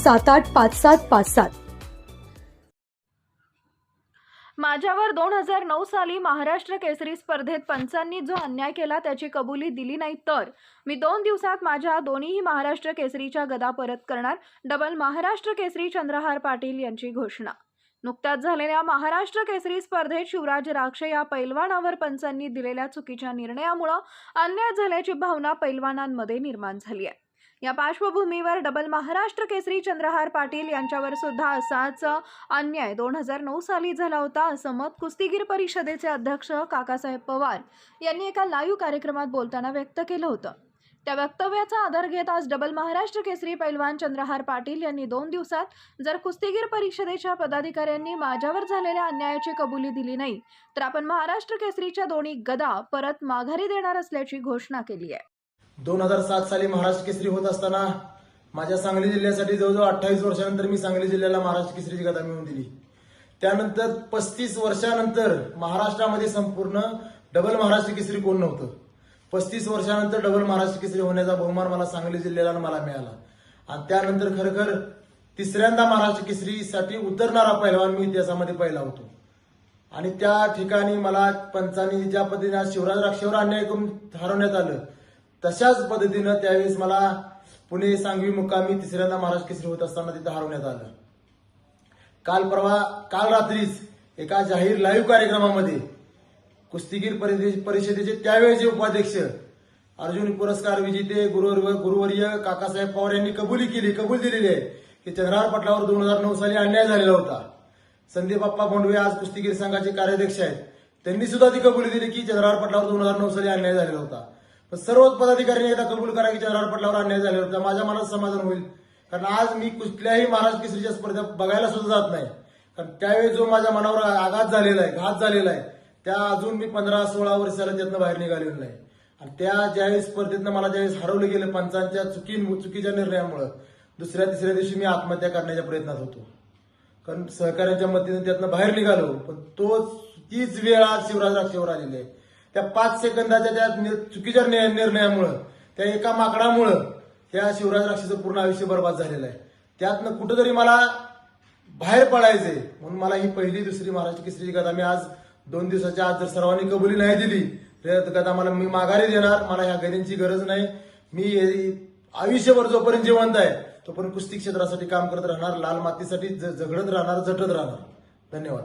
सात आठ पाच सात पाच सात. माझ्यावर दोन हजार नऊ साली महाराष्ट्र केसरी स्पर्धेत पंचांनी जो अन्याय केला त्याची कबुली दिली नाही तर मी दोन दिवसात माझ्या दोन्हीही महाराष्ट्र केसरीच्या गदा परत करणार डबल महाराष्ट्र केसरी चंद्रहार पाटील यांची घोषणा. नुकत्याच झालेल्या महाराष्ट्र केसरी स्पर्धेत शिवराज राक्षे या पैलवानावर पंचांनी दिलेल्या चुकीच्या निर्णयामुळं अन्याय झाल्याची भावना पैलवानांमध्ये निर्माण झाली आहे. या पार्श्वभूमीवर डबल महाराष्ट्र केसरी चंद्रहार पाटील यांच्यावर सुद्धा असाच अन्याय दोन हजार नऊ साली झाला होता असं मत कुस्तीगीर परिषदेचे अध्यक्ष काकासाहेब पवार यांनी एका लाईव्ह कार्यक्रमात बोलताना व्यक्त केलं होतं. त्या वक्तव्याचा आधार घेत आज डबल महाराष्ट्र केसरी पैलवान चंद्रहार पाटील यांनी दोन दिवसात जर कुस्तीगीर परिषदेच्या पदाधिकाऱ्यांनी माझ्यावर झालेल्या अन्यायाची कबुली दिली नाही तर आपण महाराष्ट्र केसरीच्या दोन्ही गदा परत माघारी देणार असल्याची घोषणा केली आहे. दोन हजार सात साली महाराष्ट्र केसरी होत असताना माझ्या सांगली जिल्ह्यासाठी जवळजवळ अठ्ठावीस वर्षानंतर मी सांगली जिल्ह्याला महाराष्ट्र केसरीची गदा मिळवून दिली. त्यानंतर पस्तीस वर्षानंतर महाराष्ट्रामध्ये संपूर्ण डबल महाराष्ट्र केसरी कोण नव्हतं? पस्तीस वर्षानंतर डबल महाराष्ट्र केसरी होण्याचा बहुमान मला सांगली जिल्ह्याला मला मिळाला. आणि त्यानंतर खरोखर तिसऱ्यांदा महाराष्ट्र केसरीसाठी उतरणारा पहिलवान मी इतिहासामध्ये पहिला होतो. आणि त्या ठिकाणी मला पंचांनी ज्या पद्धतीने शिवराज राक्षेवर अन्याय करून हरवण्यात आलं तशाच पद्धतीनं त्यावेळेस मला पुणे सांगवी मुक्कामी तिसऱ्यांदा महाराष्ट्र केसरी होत असताना तिथं हरवण्यात आलं. काल परवा काल रात्रीच एका जाहीर लाईव्ह कार्यक्रमामध्ये कुस्तीगीर परिषदेचे त्यावेळेचे उपाध्यक्ष अर्जुन पुरस्कार विजेते गुरुवर गुरुवर्य काकासाहेब पवार यांनी कबुली केली कबूल दिलेली आहे की चंद्रार पटलावर दोन हजार नऊ साली अन्याय झालेला होता. संदीप बाप्पा बोंडवे आज कुस्तीगीर संघाचे कार्याध्यक्ष आहेत. त्यांनी सुद्धा ती कबुली दिली की चंद्रार पटलावर दोन हजार नऊ साली अन्याय झालेला होता. पण सर्व पदाधिकाऱ्यांनी एकदा कबूल करा की चंद्रहार पटलावर अन्याय झालेला होता माझ्या मनात समाधान होईल. कारण आज मी कुठल्याही महाराष्ट्र केसरीच्या स्पर्धा बघायला सुद्धा जात नाही. कारण त्यावेळी जो माझ्या मनावर आघात झालेला आहे घात झालेला आहे त्या अजून मी पंधरा सोळा वर्षाला त्यातनं बाहेर निघालेलो नाही. आणि त्या ज्यावेळेस स्पर्धेतनं मला ज्यावेळेस हरवलं गेलं पंचांच्या चुकी चुकीच्या निर्णयामुळं दुसऱ्या तिसऱ्या दिवशी मी आत्महत्या करण्याच्या प्रयत्नात होतो. कारण सहकाऱ्यांच्या मतीने त्यातनं बाहेर निघालो पण तोच तीच वेळ आज शिवराज राक्षेवर आलेली आहे. त्या पाच सेकंदाच्या त्या नि- चुकीच्या निर्णयामुळं त्या एका माकडामुळं त्या शिवराज राक्षीचं पूर्ण आयुष्य बर्बाद झालेलं आहे. त्यातनं कुठंतरी मला बाहेर पडायचंय म्हणून मला ही पहिली दुसरी महाराष्ट्र केसरीची गदा मी आज दोन दिवसाच्या आज जर सर्वांनी कबुली नाही दिली तर गदा मला मी माघारी देणार. मला ह्या गदींची गरज नाही. मी आयुष्यभर जोपर्यंत जिवंत आहे तोपर्यंत कुस्ती क्षेत्रासाठी काम करत राहणार लाल मातीसाठी ज- झगडत राहणार झटत राहणार. धन्यवाद.